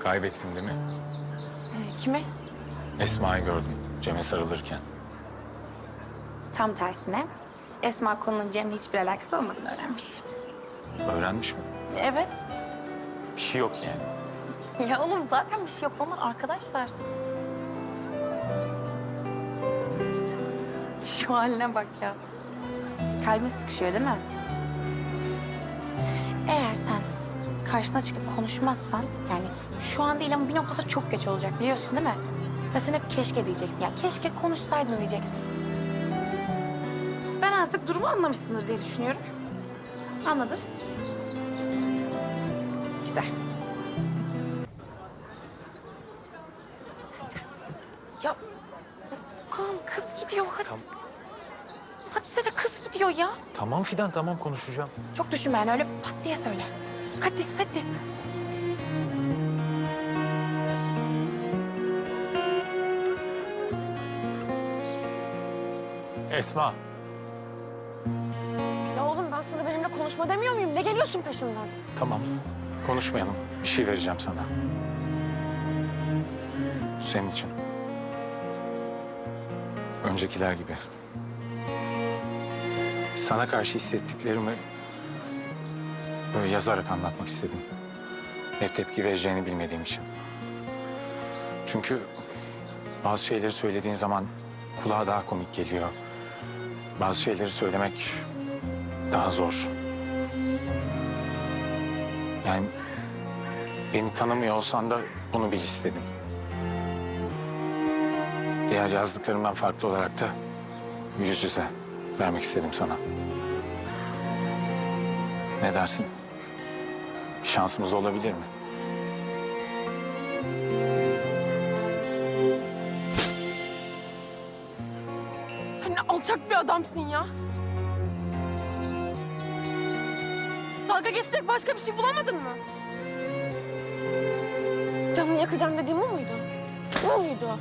Kaybettim değil mi? Ee, kimi? Esma'yı gördüm Cem'e sarılırken. Tam tersine. Esma konunun Cem'le hiçbir alakası olmadığını öğrenmiş. Öğrenmiş mi? Evet. Bir şey yok yani. Ya oğlum zaten bir şey yok. Onlar arkadaşlar. Şu haline bak ya. Kalbin sıkışıyor değil mi? Eğer sen karşısına çıkıp konuşmazsan yani şu an değil ama bir noktada çok geç olacak biliyorsun değil mi? Ve sen hep keşke diyeceksin. Ya keşke konuşsaydın diyeceksin. Ben artık durumu anlamışsındır diye düşünüyorum. Anladın? Güzel. Ya Kaan kız gidiyor hadi. Tamam. Hadi Seda kız gidiyor ya. Tamam Fidan tamam konuşacağım. Çok düşünme yani öyle pat diye söyle. Hadi hadi. Esma. Ya oğlum ben sana benimle konuşma demiyor muyum? Ne geliyorsun peşimden? Tamam. Konuşmayalım. Bir şey vereceğim sana. Senin için. Öncekiler gibi. Sana karşı hissettiklerimi böyle yazarak anlatmak istedim. Ne tepki vereceğini bilmediğim için. Çünkü bazı şeyleri söylediğin zaman kulağa daha komik geliyor. Bazı şeyleri söylemek daha zor. Yani beni tanımıyor olsan da bunu bil istedim. Diğer yazdıklarımdan farklı olarak da yüz yüze vermek istedim sana. Ne dersin? Şansımız olabilir mi? Sen ne alçak bir adamsın ya. Dalga geçecek başka bir şey bulamadın mı? Canını yakacağım dediğim o muydu? Bu muydu?